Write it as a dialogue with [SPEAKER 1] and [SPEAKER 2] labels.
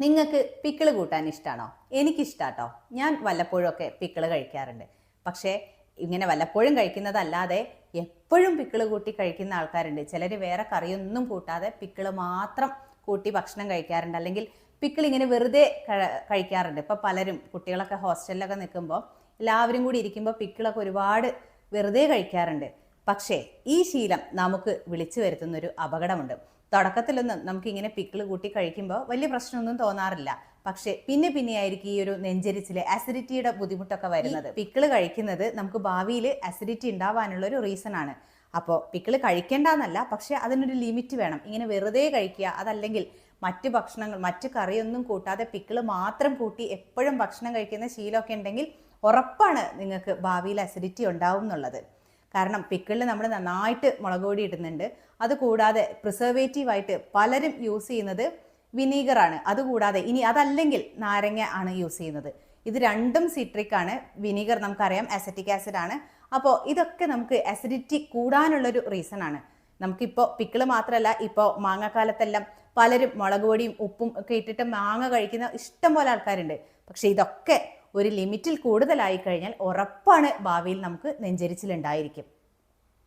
[SPEAKER 1] നിങ്ങൾക്ക് പിക്കിൾ കൂട്ടാൻ ഇഷ്ടമാണോ എനിക്കിഷ്ടാട്ടോ. ഞാൻ വല്ലപ്പോഴും ഒക്കെ പിക്കിൾ കഴിക്കാറുണ്ട്. പക്ഷേ ഇങ്ങനെ വല്ലപ്പോഴും കഴിക്കുന്നതല്ലാതെ എപ്പോഴും പിക്കിൾ കൂട്ടി കഴിക്കുന്ന ആൾക്കാരുണ്ട്. ചിലർ വേറെ കറിയൊന്നും കൂട്ടാതെ പിക്കിൾ മാത്രം കൂട്ടി ഭക്ഷണം കഴിക്കാറുണ്ട്. അല്ലെങ്കിൽ പിക്കിൾ ഇങ്ങനെ വെറുതെ കഴിക്കാറുണ്ട്. ഇപ്പം പലരും കുട്ടികളൊക്കെ ഹോസ്റ്റലിലൊക്കെ നിൽക്കുമ്പോൾ എല്ലാവരും കൂടി ഇരിക്കുമ്പോൾ പിക്കിളൊക്കെ ഒരുപാട് വെറുതെ കഴിക്കാറുണ്ട്. പക്ഷേ ഈ ശീലം നമുക്ക് വിളിച്ചു വരുത്തുന്നൊരു അപകടമുണ്ട്. തുടക്കത്തിലൊന്നും നമുക്കിങ്ങനെ പിക്കിൾ കൂട്ടി കഴിക്കുമ്പോൾ വലിയ പ്രശ്നമൊന്നും തോന്നാറില്ല. പക്ഷേ പിന്നെ പിന്നെ ആയിരിക്കും ഈ ഒരു നെഞ്ചരിച്ചിലെ അസിഡിറ്റിയുടെ ബുദ്ധിമുട്ടൊക്കെ വരുന്നത്. പിക്കിൾ കഴിക്കുന്നത് നമുക്ക് ഭാവിയിൽ അസിഡിറ്റി ഉണ്ടാവാനുള്ള ഒരു റീസൺ ആണ്. അപ്പോൾ പിക്കിൾ കഴിക്കേണ്ടെന്നല്ല പക്ഷേ അതിനൊരു ലിമിറ്റ് വേണം. ഇങ്ങനെ വെറുതെ കഴിക്കുക അതല്ലെങ്കിൽ മറ്റ് ഭക്ഷണങ്ങൾ മറ്റ് കറിയൊന്നും കൂട്ടാതെ പിക്കിൾ മാത്രം കൂട്ടി എപ്പോഴും ഭക്ഷണം കഴിക്കുന്ന ശീലമൊക്കെ ഉണ്ടെങ്കിൽ ഉറപ്പാണ് നിങ്ങൾക്ക് ഭാവിയിൽ അസിഡിറ്റി ഉണ്ടാവും എന്നുള്ളത് കാരണം പിക്കിളിൽ നമ്മൾ നന്നായിട്ട് മുളക് പൊടി ഇടുന്നുണ്ട്. അതുകൂടാതെ പ്രിസർവേറ്റീവായിട്ട് പലരും യൂസ് ചെയ്യുന്നത് വിനീഗറാണ് അതുകൂടാതെ ഇനി അതല്ലെങ്കിൽ നാരങ്ങ ആണ് യൂസ് ചെയ്യുന്നത്. ഇത് രണ്ടും സിട്രിക് ആണ്. വിനീഗർ നമുക്കറിയാം അസറ്റിക് ആസിഡ് ആണ്. അപ്പോൾ ഇതൊക്കെ നമുക്ക് അസിഡിറ്റി കൂടാനുള്ളൊരു റീസൺ ആണ്. നമുക്കിപ്പോൾ പിക്കിൾ മാത്രമല്ല ഇപ്പോൾ മാങ്ങാക്കാലത്തെല്ലാം പലരും മുളക് പൊടിയും ഉപ്പും ഒക്കെ ഇട്ടിട്ട് മാങ്ങ കഴിക്കുന്ന ഇഷ്ടം പോലെ ആൾക്കാരുണ്ട്. പക്ഷേ ഇതൊക്കെ ഒരു ലിമിറ്റിൽ കൂടുതലായി കഴിഞ്ഞാൽ ഉറപ്പാണ് ഭാവിയിൽ നമുക്ക് നെഞ്ചരിച്ചിലുണ്ടായിരിക്കും.